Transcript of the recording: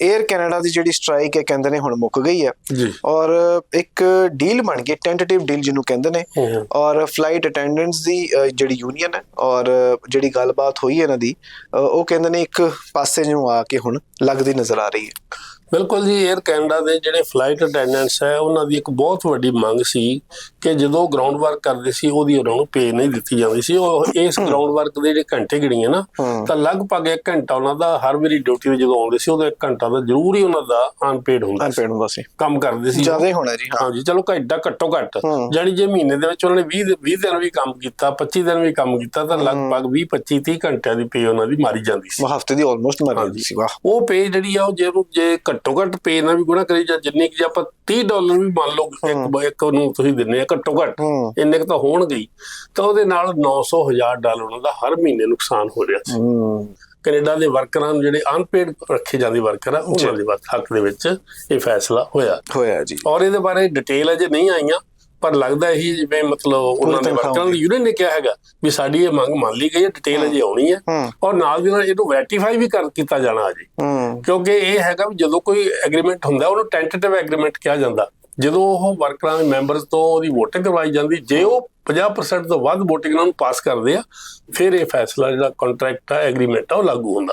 Air Canada ਦੀ ਜਿਹੜੀ strike ਹੈ ਕਹਿੰਦੇ ਨੇ ਹੁਣ ਮੁੱਕ ਗਈ ਹੈ। ਜੀ। ਔਰ ਇੱਕ ਡੀਲ ਬਣ ਗਈ ਟੈਂਟੇਟਿਵ ਡੀਲ ਜਿਹਨੂੰ ਕਹਿੰਦੇ ਨੇ। ਔਰ ਫਲਾਈਟ ਅਟੈਂਡੈਂਟਸ ਦੀ ਜਿਹੜੀ ਯੂਨੀਅਨ ਹੈ ਔਰ ਜਿਹੜੀ ਗੱਲਬਾਤ ਹੋਈ ਹੈ ਇਹਨਾਂ ਦੀ ਉਹ ਕਹਿੰਦੇ ਨੇ ਇੱਕ ਪਾਸੇ ਨੂੰ ਆ ਕੇ ਹੁਣ ਲੱਗਦੀ ਨਜ਼ਰ ਆ ਰਹੀ ਹੈ। ਬਿਲਕੁਲ ਜੀ 에ਅਰ ਕੈਨੇਡਾ ਦੇ ਜਿਹੜੇ ਫਲਾਈਟ ਅਟੈਂਡੈਂਟਸ ਹੈ ਉਹਨਾਂ ਦੀ ਇੱਕ ਬਹੁਤ ਵੱਡੀ ਮੰਗ ਸੀ ਕਿ ਜਦੋਂ ਗਰਾਊਂਡ ਵਰਕ ਕਰਦੇ ਸੀ ਉਹਦੀ ਉਹਨਾਂ ਨੂੰ ਪੇ ਨਹੀਂ ਦਿੱਤੀ ਜਾਂਦੀ ਸੀ। ਉਹ ਇਸ ਗਰਾਊਂਡ ਵਰਕ ਦੇ ਜਿਹੜੇ ਘੰਟੇ ਗਿਣੀਆਂ ਨਾ। ਤਾਂ ਲਗਭਗ ਇੱਕ ਘੰਟਾ ਉਹਨਾਂ ਦਾ ਹਰ ਵਾਰੀ ਡਿਊਟੀ ਜਦੋਂ ਆਉਂਦੇ ਸੀ ਉਹਦਾ ਇੱਕ ਘੰਟਾ ਤਾਂ ਜ਼ਰੂਰ ਹੀ ਉਹਨਾਂ ਦਾ ਅਨਪੇਡ ਹੁੰਦਾ ਸੀ। ਅਨਪੇਡ ਹੁੰਦਾ ਸੀ। ਕੰਮ ਕਰਦੇ ਸੀ। ਜ਼ਿਆਦਾ ਹੋਣਾ ਜੀ ਹਾਂ। ਹਾਂਜੀ ਚਲੋ ਘੰਟਾ ਘੱਟੋ ਘੱਟ। ਜਾਨੀ ਜੇ ਮਹੀਨੇ ਦੇ ਵਿੱਚ ਉਹਨਾਂ ਨੇ 20 20 ਦਿਨ ਵੀ ਕੰਮ ਕੀਤਾ 25 ਦਿਨ ਵੀ ਕੰਮ ਕੀਤਾ ਤਾਂ ਲਗਭਗ 20 25 30 ਘੰਟਿਆਂ ਦੀ ਪੇ ਉਹਨਾਂ ਦੀ ਮਾਰੀ ਜਾਂਦੀ ਸੀ। ਹਫ਼ਤੇ ਦੀ ਆਲਮੋਸਟ ਮਰ ਜਾਂਦੀ ਸੀ ਵਾਹ। ਉਹ ਪੇ ਜਿਹੜੀ ਆ ਉਹ ਜੇ ਜੇ ਘੱਟੋ ਘੱਟ ਪੇ ਨਾਲ ਵੀ ਗੁਣਾ ਕਰੀ ਜਾਂ ਜਿੰਨੀ ਕਿ ਜੇ ਆਪਾਂ 30 ਡਾਲਰ ਵੀ ਮੰਨ ਲਓ ਇੱਕ ਇੱਕ ਨੂੰ ਤੁਸੀਂ ਦਿੰਦੇ ਆ ਘੱਟੋ ਘੱਟ ਇੰਨੇ ਕੁ ਤਾਂ ਹੋਣਗੇ ਤਾਂ ਉਹਦੇ ਨਾਲ 900 ਹਜ਼ਾਰ ਡਾਲਰ ਉਹਨਾਂ ਦਾ ਹਰ ਮਹੀਨੇ ਨੁਕਸਾਨ ਹੋ ਰਿਹਾ ਸੀ। ਕੈਨੇਡਾ ਦੇ ਵਰਕਰਾਂ ਨੂੰ ਜਿਹੜੇ ਅਨਪੇਡ ਰੱਖੇ ਜਾਂਦੇ ਵਰਕਰ ਆ ਉਹਨਾਂ ਦੇ ਹੱਕ ਦੇ ਵਿੱਚ ਇਹ ਫੈਸਲਾ ਹੋਇਆ। ਹੋਇਆ ਜੀ। ਔਰ ਇਹਦੇ ਬਾਰੇ ਡਿਟੇਲ ਅਜੇ ਨਹੀਂ ਆਈਆਂ ਪਰ ਲੱਗਦਾ ਹੀ ਜਿਵੇਂ ਮਤਲਬ ਉਹਨਾਂ ਦੇ ਤਨਖਾਹ ਵਰਕਰਾਂ ਦੀ ਯੂਨੀਅਨ ਨੇ ਕਿਹਾ ਹੈਗਾ ਵੀ ਸਾਡੀ ਇਹ ਮੰਗ ਮੰਨ ਲਈ ਗਈ ਹੈ ਡਿਟੇਲ ਅਜੇ ਆਉਣੀ ਹੈ। ਔਰ ਨਾਲ ਦੀ ਨਾਲ ਇਹਨੂੰ ਵੈਰੀਫਾਈ ਵੀ ਕਰ ਕੀਤਾ ਜਾਣਾ ਅਜੇ। ਕਿਉਂਕਿ ਇਹ ਹੈਗਾ ਵੀ ਜਦੋਂ ਕੋਈ ਐਗਰੀਮੈਂਟ ਹੁੰਦਾ ਉਹਨੂੰ ਟੈਂਟੇਟਿਵ ਐਗਰੀਮੈਂਟ ਕਿਹਾ ਜਾਂਦਾ। ਜਦੋਂ ਉਹ ਵਰਕਰਾਂ ਦੇ ਮੈਂਬਰਸ ਤੋਂ ਉਹਦੀ ਵੋਟਿੰਗ ਕਰਵਾਈ ਜਾਂਦੀ, ਜੇ ਉਹ 50% ਤੋਂ ਵੱਧ ਵੋਟਿੰਗ ਨਾਲ ਨੂੰ ਪਾਸ ਕਰਦੇ ਆ, ਫਿਰ ਇਹ ਫੈਸਲਾ ਜਿਹੜਾ ਕੰਟਰੈਕਟ ਆ ਐਗਰੀਮੈਂਟ ਆ, ਉਹ ਲਾਗੂ ਹੁੰਦਾ।